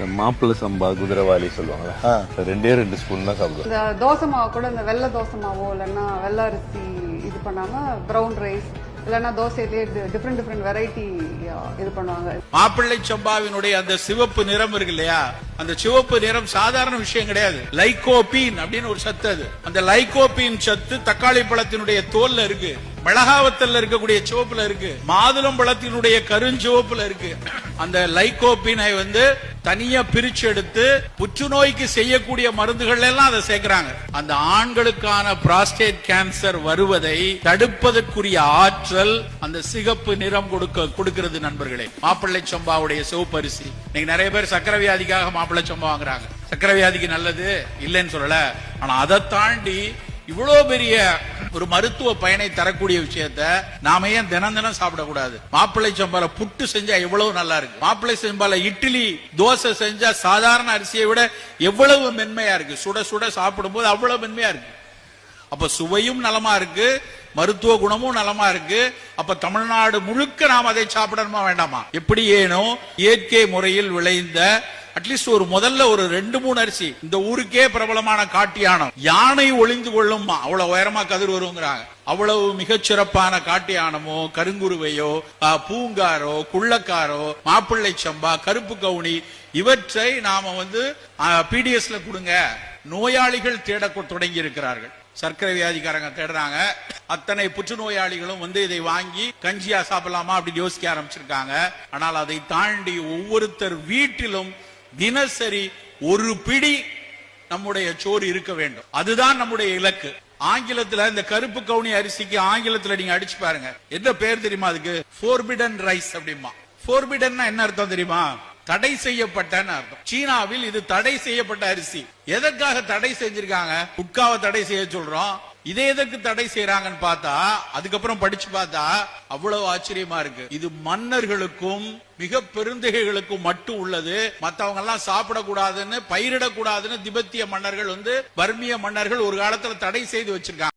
இந்த மாப்பிள்ளை சம்பா குதிரைவாலி சொல்லுவாங்கல்ல. அது ரெண்டே ரெண்டு ஸ்பூன் தான் சாப்பிடுவேன் இந்த தோசை மாவு கூட இந்த வெள்ளை தோசை மாவோ இல்லைன்னா வெள்ளை அரிசி இது பண்ணாம ப்ரௌன் ரைஸ் இல்லைன்னா தோசையிலேயே டிஃப்ரெண்ட் டிஃப்ரெண்ட் வெரைட்டி இது பண்ணுவாங்க. மாப்பிள்ளை சம்பாவினுடைய அந்த சிவப்பு நிறம் இருக்கு இல்லையா? அந்த சிவப்பு நிறம் சாதாரண விஷயம் கிடையாது. லைகோபீன் அப்படின்னு ஒரு சத்து அது. அந்த லைகோபீன் சத்து தக்காளி பழத்தினுடைய தோல்ல இருக்கு. மிளகாவத்தல்ல இருக்கக்கூடிய சிவப்புல இருக்கு. மாதுளம் பழத்தினுடைய கருஞ்சிவப்புல இருக்கு. அந்த லைகோபினை வந்து தனியா பிரிச்சு எடுத்து புற்றுநோய்க்கு செய்யக்கூடிய மருந்துகள் எல்லாம் அதை சேர்க்கிறாங்க. அந்த ஆண்களுக்கான பிராஸ்டேட் கேன்சர் வருவதை தடுப்பதற்குரிய ஆற்றல் அந்த சிகப்பு நிறம் கொடுக்க கொடுக்கிறது நண்பர்களே. மாப்பிள்ளை சம்பாவுடைய சிவப்பரிசி. இன்னைக்கு நிறைய பேர் சக்கரை வியாதிக்காக மாப்பிள்ளை சம்பா வாங்குறாங்க. சக்கரை வியாதிக்கு நல்லது இல்லைன்னு சொல்லல. ஆனா அதை தாண்டி இவ்வளவு பெரிய ஒரு மருத்துவ பயனை தரக்கூடிய விஷயத்த நாம ஏன் தினம் தினம் சாப்பிடக்கூடாது? மாப்பிள்ளை சம்பால புட்டு செஞ்சா எவ்வளவு நல்லா இருக்கு? மாப்பிள்ளை சம்பால இட்லி தோசை செஞ்சா சாதாரண அரிசியை விட எவ்வளவு மென்மையா இருக்கு? சுட சுட சாப்பிடும்போது அவ்வளவு மென்மையா இருக்கு. அப்ப சுவையும் நலமா இருக்கு மருத்துவ குணமும் நலமா இருக்கு. அப்ப தமிழ்நாடு முழுக்க நாம் அதை சாப்பிடணுமா வேண்டாமா? எப்படி ஏனோ இயற்கை முறையில் விளைந்த அட்லீஸ்ட் ஒரு முதல்ல ஒரு ரெண்டு மூணு அரிசி. இந்த ஊருக்கே பிரபலமான காட்டு யானம் யானை ஒளிந்து கொள்ளும் அவ்வளவு உயரமா கதிர் வருங்கிறாங்க. அவ்வளவு மிகச்சிறப்பான காட்டியானமோ காட்டு யானமோ கருங்குருவையோ பூங்காரோ குள்ளக்காரோ மாப்பிள்ளை சம்பா கருப்பு கவுனி இவற்றை நாம வந்து பிடிஎஸ்ல கொடுங்க. நோயாளிகள் தேட தொடங்கி இருக்கிறார்கள் சர்க்கரை வியாதிக்காரங்க தேடுறாங்க. அத்தனை புற்றுநோயாளிகளும் வந்து இதை வாங்கி கஞ்சியா சாப்பிடலாமா அப்படின்னு யோசிக்க ஆரம்பிச்சிருக்காங்க. ஆனால் அதை தாண்டி ஒவ்வொருத்தர் வீட்டிலும் தினசரி ஒரு பிடி நம்முடைய சோறு இருக்க வேண்டும். அதுதான் நம்முடைய இலக்கு. ஆங்கிலத்துல இந்த கருப்பு கவுனி அரிசிக்கு ஆங்கிலத்துல நீங்க அடிச்சு பாருங்க. என்ன பேர் தெரியுமா அதுக்கு? போர்பிடன் ரைஸ் அப்படிமா போர்பிடன் என்ன அர்த்தம் தெரியுமா? தடை செய்யப்பட்டன்னு அர்த்தம். சீனாவில் இது தடை செய்யப்பட்ட அரிசி. எதற்காக தடை செஞ்சிருக்காங்க? குட்காவை தடை செய்ய சொல்றோம். இதை எதற்கு தடை செய்யறாங்கன்னு பார்த்தா அதுக்கப்புறம் படிச்சு பார்த்தா அவ்வளவு ஆச்சரியமா இருக்கு. இது மன்னர்களுக்கும் மிக பெருந்தகைகளுக்கும் மட்டும் உள்ளது. மத்தவங்க எல்லாம் சாப்பிடக்கூடாதுன்னு பயிரிடக்கூடாதுன்னு திபெத்திய மன்னர்கள் வந்து பர்மிய மன்னர்கள் ஒரு காலத்துல தடை செய்து வச்சிருக்காங்க.